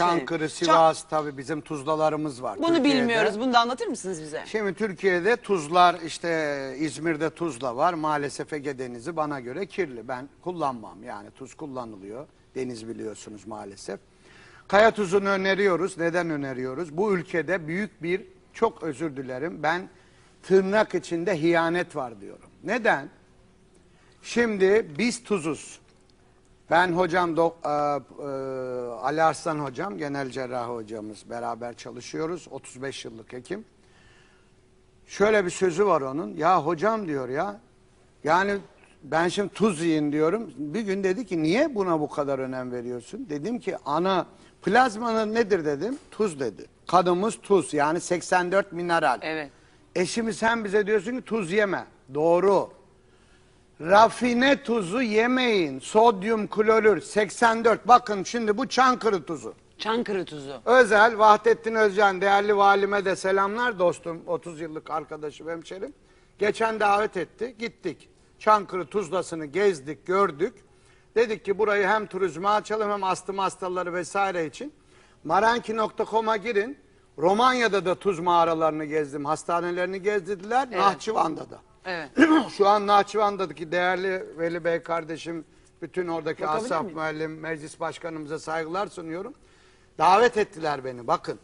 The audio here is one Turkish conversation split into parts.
Çankırı, Sivas tabii bizim tuzlalarımız var. Bunu Türkiye'de. bilmiyoruz. Bunu da anlatır mısınız bize? Şimdi Türkiye'de tuzlar işte İzmir'de tuzla var. Maalesef Ege Denizi bana göre kirli. Ben kullanmam yani tuz kullanılıyor. Deniz biliyorsunuz maalesef. Kaya tuzunu öneriyoruz. Neden öneriyoruz? Bu ülkede büyük bir çok özür dilerim. Ben tırnak içinde hiyanet var diyorum. Neden? Şimdi biz tuzuz. Ben hocam dok- e, e, Ali Arslan hocam, genel cerrah hocamız beraber çalışıyoruz. 35 yıllık hekim. Şöyle bir sözü var onun. Ya hocam diyor ya. Yani ben şimdi tuz yiyin diyorum. Bir gün dedi ki niye buna bu kadar önem veriyorsun? Dedim ki ana plazmanın nedir dedim. Tuz dedi. Kanımız tuz yani 84 mineral. Evet. E şimdi sen bize diyorsun ki tuz yeme. Doğru. Rafine tuzu yemeyin. Sodyum klorür 84. Bakın şimdi bu Çankırı tuzu. Çankırı tuzu. Özel Vahdettin Özcan değerli valime de selamlar dostum 30 yıllık arkadaşım hemşerim. Geçen davet etti gittik. Çankırı Tuzlası'nı gezdik gördük. Dedik ki burayı hem turizme açalım hem astım hastaları vesaire için. Maranki.com'a girin. Romanya'da da tuz mağaralarını gezdim. Hastanelerini gezdirdiler. Nahçıvan'da da. Evet. Şu an Nahçıvan'daki değerli Veli Bey kardeşim, bütün oradaki Bakabilir Asaf miyim? Müellim, meclis başkanımıza saygılar sunuyorum. Davet ettiler beni bakın.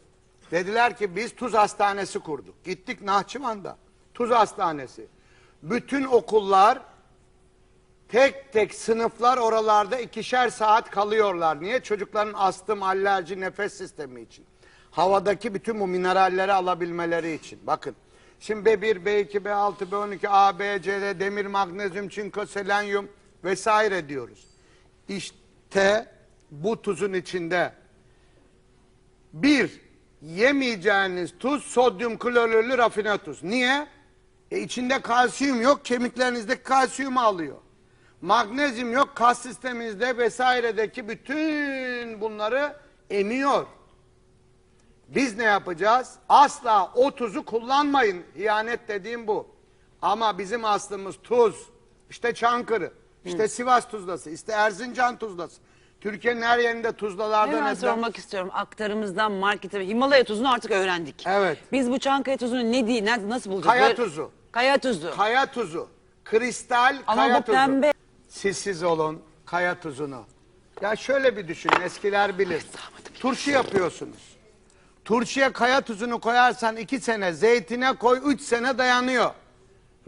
Dediler ki biz tuz hastanesi kurduk. Gittik Nahçıvan'da. Tuz hastanesi. Bütün okullar tek tek sınıflar oralarda ikişer saat kalıyorlar. Niye? Çocukların astım, alerji, nefes sistemi için. Havadaki bütün bu mineralleri alabilmeleri için. Bakın. Şimdi B1, B2, B6, B12, A, B, C, D, demir, magnezyum, çinko, selenyum vesaire diyoruz. İşte bu tuzun içinde bir, yemeyeceğiniz tuz sodyum klorürlü rafine tuz. Niye? E içinde kalsiyum yok, kemiklerinizde kalsiyumu alıyor. Magnezyum yok, kas sisteminizde vesairedeki bütün bunları emiyor. Biz ne yapacağız? Asla o tuzu kullanmayın. İhanet dediğim bu. Ama bizim aslımız tuz. İşte Çankırı, işte Sivas tuzlası, işte Erzincan tuzlası. Türkiye'nin her yerinde tuzlalardan Hemen edilen- sormak istiyorum. Aktarımızdan markete Himalaya tuzunu artık öğrendik. Evet. Biz bu Çankaya tuzunu ne ne- nasıl bulacağız? Kaya tuzu. Kaya tuzu. Kaya tuzu. Kristal Ama kaya bu tuzu. pembe. Sissiz olun kaya tuzunu. Ya şöyle bir düşünün eskiler bilir. Turşu yapıyorsunuz. Turşuya kaya tuzunu koyarsan iki sene, zeytine koy üç sene dayanıyor.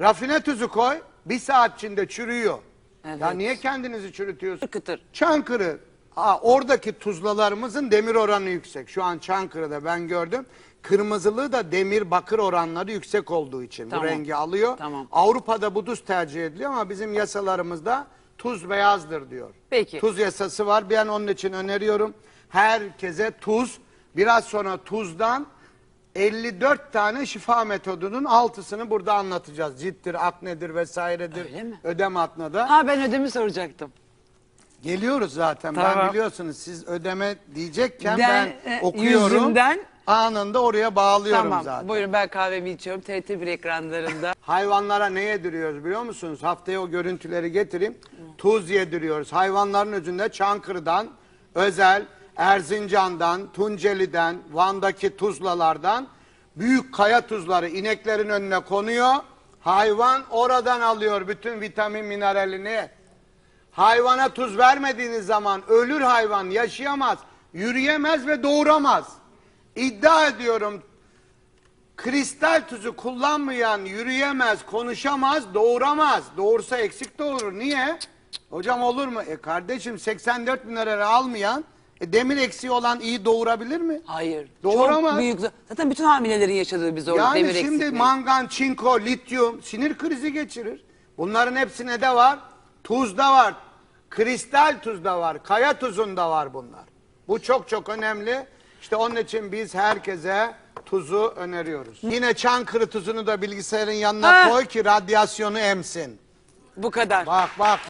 Rafine tuzu koy bir saat içinde çürüyor. Evet. Ya niye kendinizi çürütüyorsunuz? Kıtır. Çankırı. Aa, oradaki tuzlalarımızın demir oranı yüksek. Şu an Çankırı'da ben gördüm. Kırmızılığı da demir bakır oranları yüksek olduğu için Tamam. bu rengi alıyor. Tamam. Avrupa'da bu tuz tercih ediliyor ama bizim yasalarımızda tuz beyazdır diyor. Peki. Tuz yasası var. Ben onun için öneriyorum. Herkese tuz. Biraz sonra tuzdan 54 tane şifa metodunun altısını burada anlatacağız. Cilttir, aknedir vesairedir. Öyle mi? Ödem atnada. Ha ben ödemi soracaktım. Geliyoruz zaten. Ben Tamam. biliyorsunuz siz ödeme diyecekken Ben, ben, e, okuyorum. yüzümden- Anında oraya bağlıyorum tamam. zaten. Buyurun ben kahvemi içiyorum. TRT1 ekranlarında. Hayvanlara ne yediriyoruz biliyor musunuz? Haftaya o görüntüleri getireyim. Tuz yediriyoruz. Hayvanların özünde Çankırı'dan, özel, Erzincan'dan, Tunceli'den, Van'daki tuzlalardan büyük kaya tuzları ineklerin önüne konuyor. Hayvan oradan alıyor bütün vitamin mineralini. Hayvana tuz vermediğiniz zaman ölür hayvan yaşayamaz, yürüyemez ve doğuramaz. İddia ediyorum kristal tuzu kullanmayan yürüyemez, konuşamaz, doğuramaz. Doğursa eksik doğurur. Niye? Hocam olur mu? E kardeşim 84 mineral almayan e, demir eksiği olan iyi doğurabilir mi? Hayır. Doğuramaz. Çok büyük. Zaten bütün hamilelerin yaşadığı bir zorluk Yani demir şimdi eksikliği. mangan, çinko, lityum sinir krizi geçirir. Bunların hepsine de var. Tuzda var. Kristal tuzda var. Kaya tuzunda var bunlar. Bu çok çok önemli. İşte onun için biz herkese tuzu öneriyoruz. Yine Çankırı tuzunu da bilgisayarın yanına Ha. koy ki radyasyonu emsin. Bu kadar. Bak bak.